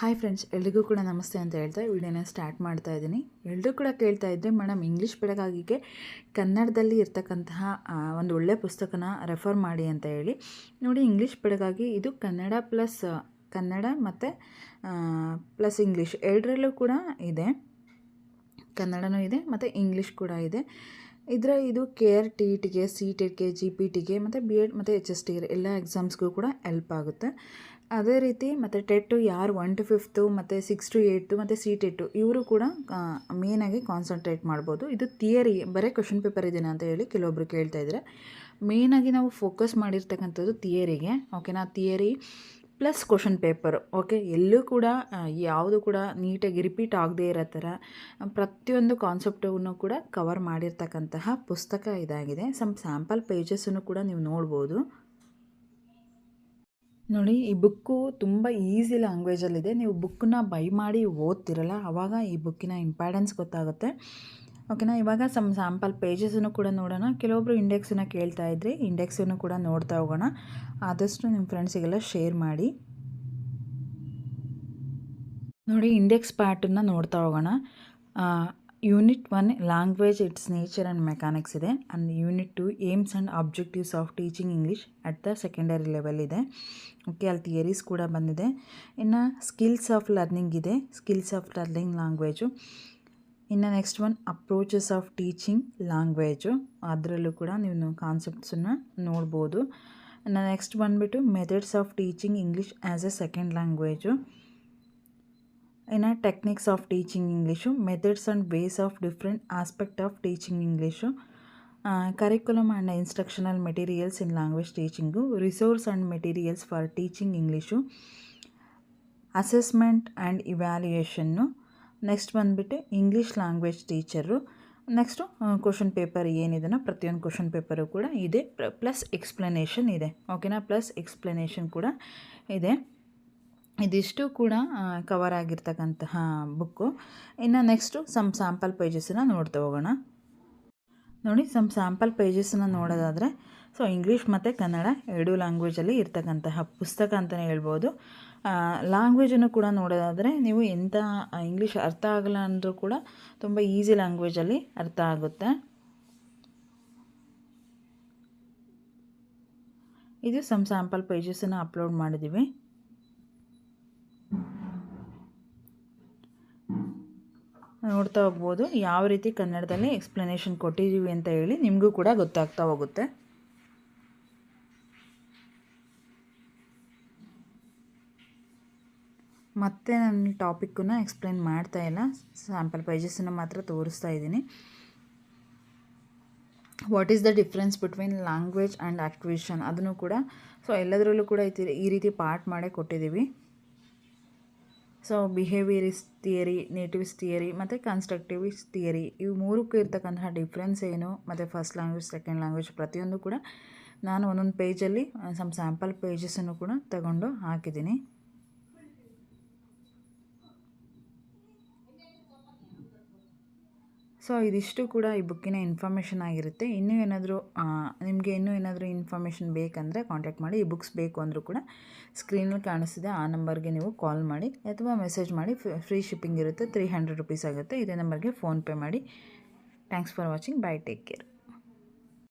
Hi friends ಎಲ್ರಿಗೂ ಕೂಡ ನಮಸ್ತೆ ಅಂತ ಹೇಳ್ತಾ ವಿಡಿಯೋನ ಸ್ಟಾರ್ಟ್ ಮಾಡ್ತಾ ಇದ್ದೀನಿ. ಎಲ್ಲರೂ ಕೂಡ ಕೇಳ್ತಾ ಇದ್ದರೆ ಮೇಡಮ್ ಇಂಗ್ಲೀಷ್ ಬೆಳಗಾಗಿಗೆ ಕನ್ನಡದಲ್ಲಿ ಇರ್ತಕ್ಕಂತಹ ಒಂದು ಒಳ್ಳೆಯ ಪುಸ್ತಕನ ರೆಫರ್ ಮಾಡಿ ಅಂತ ಹೇಳಿ. ನೋಡಿ ಇಂಗ್ಲೀಷ್ ಬೆಳಗಾಗಿ ಇದು ಕನ್ನಡ ಪ್ಲಸ್ ಕನ್ನಡ ಮತ್ತು ಪ್ಲಸ್ ಇಂಗ್ಲೀಷ್ ಎರಡರಲ್ಲೂ ಕೂಡ ಇದೆ. ಕನ್ನಡನೂ ಇದೆ ಮತ್ತು ಇಂಗ್ಲೀಷ್ ಕೂಡ ಇದೆ. ಇದರ ಇದು ಕೆ ಆರ್ ಟಿ ಟಿಗೆ ಸಿ ಟೆಟ್ಗೆ ಜಿ ಪಿ ಟಿಗೆ ಮತ್ತು ಬಿ ಎಡ್ ಮತ್ತು ಎಚ್ ಎಸ್ ಟಿಗೆ ಎಲ್ಲ ಎಕ್ಸಾಮ್ಸ್ಗೂ ಕೂಡ ಹೆಲ್ಪ್ ಆಗುತ್ತೆ. ಅದೇ ರೀತಿ ಮತ್ತು ಟೆಟ್ಟು ಯಾರು ಒನ್ ಟು ಫಿಫ್ತು ಮತ್ತು ಸಿಕ್ಸ್ ಟು ಏಯ್ತು ಮತ್ತು ಸಿ ಟೆಟ್ಟು ಇವರು ಕೂಡ ಮೇನಾಗಿ ಕಾನ್ಸಂಟ್ರೇಟ್ ಮಾಡ್ಬೋದು. ಇದು ಥಿಯರಿ ಬರೀ ಕ್ವಶನ್ ಪೇಪರ್ ಇದೆಯಾ ಅಂತ ಹೇಳಿ ಕೆಲವೊಬ್ರು ಕೇಳ್ತಾ ಇದ್ದಾರೆ ಮೇನಾಗಿ ನಾವು ಫೋಕಸ್ ಮಾಡಿರ್ತಕ್ಕಂಥದ್ದು ಥಿಯರಿಗೆ ಓಕೆನಾ theory plus question paper okay ಎಲ್ಲೂ ಕೂಡ ಯಾವುದು ಕೂಡ ನೀಟಾಗಿ ರಿಪೀಟ್ ಆಗದೇ ಇರೋ ಥರ ಪ್ರತಿಯೊಂದು ಕಾನ್ಸೆಪ್ಟನ್ನು ಕೂಡ ಕವರ್ ಮಾಡಿರ್ತಕ್ಕಂತಹ ಪುಸ್ತಕ ಇದಾಗಿದೆ. ಸಮ್ ಸ್ಯಾಂಪಲ್ ಪೇಜಸ್ಸನ್ನು ಕೂಡ ನೀವು ನೋಡ್ಬೋದು. ನೋಡಿ, ಈ ಬುಕ್ಕು ತುಂಬ ಈಸಿ ಲ್ಯಾಂಗ್ವೇಜಲ್ಲಿದೆ. ನೀವು ಬುಕ್ಕನ್ನ ಬೈ ಮಾಡಿ ಓದ್ತಿರಲ್ಲ ಆವಾಗ ಈ ಬುಕ್ಕಿನ ಇಂಪಾರ್ಟೆನ್ಸ್ ಗೊತ್ತಾಗುತ್ತೆ. ಓಕೆನಾ? ಇವಾಗ ಸಮ್ ಸ್ಯಾಂಪಲ್ ಪೇಜಸನ್ನು ಕೂಡ ನೋಡೋಣ. ಕೆಲವೊಬ್ಬರು ಇಂಡೆಕ್ಸನ್ನು ಕೇಳ್ತಾ ಇದ್ರಿ ಇಂಡೆಕ್ಸನ್ನು ಕೂಡ ನೋಡ್ತಾ ಹೋಗೋಣ. ಆದಷ್ಟು ನಿಮ್ಮ ಫ್ರೆಂಡ್ಸಿಗೆಲ್ಲ ಶೇರ್ ಮಾಡಿ. ನೋಡಿ, ಇಂಡೆಕ್ಸ್ ಪಾರ್ಟನ್ನು ನೋಡ್ತಾ ಹೋಗೋಣ. Unit one language its nature and mechanics ಇದೆ. And unit two aims and objectives of teaching English at the secondary level ಇದೆ. ಓಕೆ ಅಲ್ಲಿ ಥಿಯರೀಸ್ ಕೂಡ ಬಂದಿದೆ. ಇನ್ನು ಸ್ಕಿಲ್ಸ್ ಆಫ್ ಲರ್ನಿಂಗ್ ಇದೆ. Skills of learning language. ಇನ್ನು next one approaches of teaching language. ಅದರಲ್ಲೂ ಕೂಡ ನೀವು ಕಾನ್ಸೆಪ್ಟ್ಸನ್ನು ನೋಡ್ಬೋದು. ಇನ್ನು ನೆಕ್ಸ್ಟ್ ಬಂದುಬಿಟ್ಟು methods of teaching English as a second language. ಇನ್ನು techniques of teaching English methods and ways of different aspect of teaching English curriculum and instructional materials in language teaching resource and materials for teaching English assessment and evaluation next ಬಂದುಬಿಟ್ಟು English language teacher next question paper ಏನಿದೆನೋ ಪ್ರತಿಯೊಂದು question paper ಕೂಡ ಇದೆ plus explanation ಇದೆ ಓಕೆನಾ plus explanation ಕೂಡ ಇದೆ ಇದಿಷ್ಟು ಕೂಡ ಕವರ್ ಆಗಿರ್ತಕ್ಕಂತಹ ಬುಕ್ಕು ಇನ್ನು ನೆಕ್ಸ್ಟು ಸಮ್ ಸ್ಯಾಂಪಲ್ ಪೇಜಸನ್ನು ನೋಡ್ತಾ ಹೋಗೋಣ. ನೋಡಿ ಸಮ್ ಸ್ಯಾಂಪಲ್ ಪೇಜಸನ್ನು ನೋಡೋದಾದರೆ ಸೊ ಇಂಗ್ಲೀಷ್ ಮತ್ತು ಕನ್ನಡ ಎರಡೂ ಲ್ಯಾಂಗ್ವೇಜಲ್ಲಿ ಇರ್ತಕ್ಕಂತಹ ಪುಸ್ತಕ ಅಂತಲೇ ಹೇಳ್ಬೋದು. ಲ್ಯಾಂಗ್ವೇಜನ್ನು ಕೂಡ ನೋಡೋದಾದರೆ, ನೀವು ಎಂಥ ಇಂಗ್ಲೀಷ್ ಅರ್ಥ ಆಗಲ್ಲ ಅಂದರೂ ಕೂಡ ತುಂಬ ಈಸಿ ಲ್ಯಾಂಗ್ವೇಜಲ್ಲಿ ಅರ್ಥ ಆಗುತ್ತೆ. ಇದು ಸಮ್ ಸ್ಯಾಂಪಲ್ ಪೇಜಸನ್ನು ಅಪ್ಲೋಡ್ ಮಾಡಿದ್ದೀವಿ ನೋಡ್ತಾ ಹೋಗ್ಬೋದು. ಯಾವ ರೀತಿ ಕನ್ನಡದಲ್ಲಿ ಎಕ್ಸ್ಪ್ಲನೇಷನ್ ಕೊಟ್ಟಿದ್ದೀವಿ ಅಂತ ಹೇಳಿ ನಿಮಗೂ ಕೂಡ ಗೊತ್ತಾಗ್ತಾ ಹೋಗುತ್ತೆ. ಮತ್ತೆ ನಾನು ಟಾಪಿಕ್ಕನ್ನು ಎಕ್ಸ್ಪ್ಲೈನ್ ಮಾಡ್ತಾ ಇಲ್ಲ. ಸ್ಯಾಂಪಲ್ ಪೇಜಸನ್ನು ಮಾತ್ರ ತೋರಿಸ್ತಾ ಇದ್ದೀನಿ. What is the difference between language and activation ಅದನ್ನು ಕೂಡ ಸೊ ಎಲ್ಲದರಲ್ಲೂ ಕೂಡ ಈ ರೀತಿ ಪಾರ್ಟ್ ಮಾಡೇ ಕೊಟ್ಟಿದ್ದೀವಿ. So behaviourist theory nativist theory ಮತ್ತು ಕನ್ಸ್ಟ್ರಕ್ಟಿವಿಸ್ ಥಿಯರಿ ಇವು ಮೂರಕ್ಕೂ ಇರ್ತಕ್ಕಂತಹ ಡಿಫ್ರೆನ್ಸ್ ಏನು? ಮತ್ತು ಫಸ್ಟ್ ಲ್ಯಾಂಗ್ವೇಜ್ ಸೆಕೆಂಡ್ ಲ್ಯಾಂಗ್ವೇಜ್ ಪ್ರತಿಯೊಂದು ಕೂಡ ನಾನು ಒಂದೊಂದು ಪೇಜಲ್ಲಿ ಸಮ್ ಸ್ಯಾಂಪಲ್ ಪೇಜಸನ್ನು ಕೂಡ ತಗೊಂಡು ಹಾಕಿದ್ದೀನಿ. ಸೊ ಇದಿಷ್ಟು ಕೂಡ ಈ ಬುಕ್ಕಿನ ಇನ್ಫಾರ್ಮೇಷನ್ ಆಗಿರುತ್ತೆ. ಇನ್ನೂ ಏನಾದರೂ ನಿಮಗೆ ಇನ್ನೂ ಏನಾದರೂ ಇನ್ಫಾರ್ಮೇಷನ್ ಬೇಕಂದರೆ ಕಾಂಟ್ಯಾಕ್ಟ್ ಮಾಡಿ. ಈ ಬುಕ್ಸ್ ಬೇಕು ಅಂದರೂ ಕೂಡ ಸ್ಕ್ರೀನಲ್ಲಿ ಕಾಣಿಸ್ತಿದೆ. ಆ ನಂಬರ್ಗೆ ನೀವು ಕಾಲ್ ಮಾಡಿ ಅಥವಾ ಮೆಸೇಜ್ ಮಾಡಿ. ಫ್ರೀ ಶಿಪ್ಪಿಂಗ್ ಇರುತ್ತೆ. ತ್ರೀ ಹಂಡ್ರೆಡ್ ರುಪೀಸ್ ಆಗುತ್ತೆ. ಇದೇ ನಂಬರ್ಗೆ ಫೋನ್ಪೇ ಮಾಡಿ. Thanks for watching. Bye take care.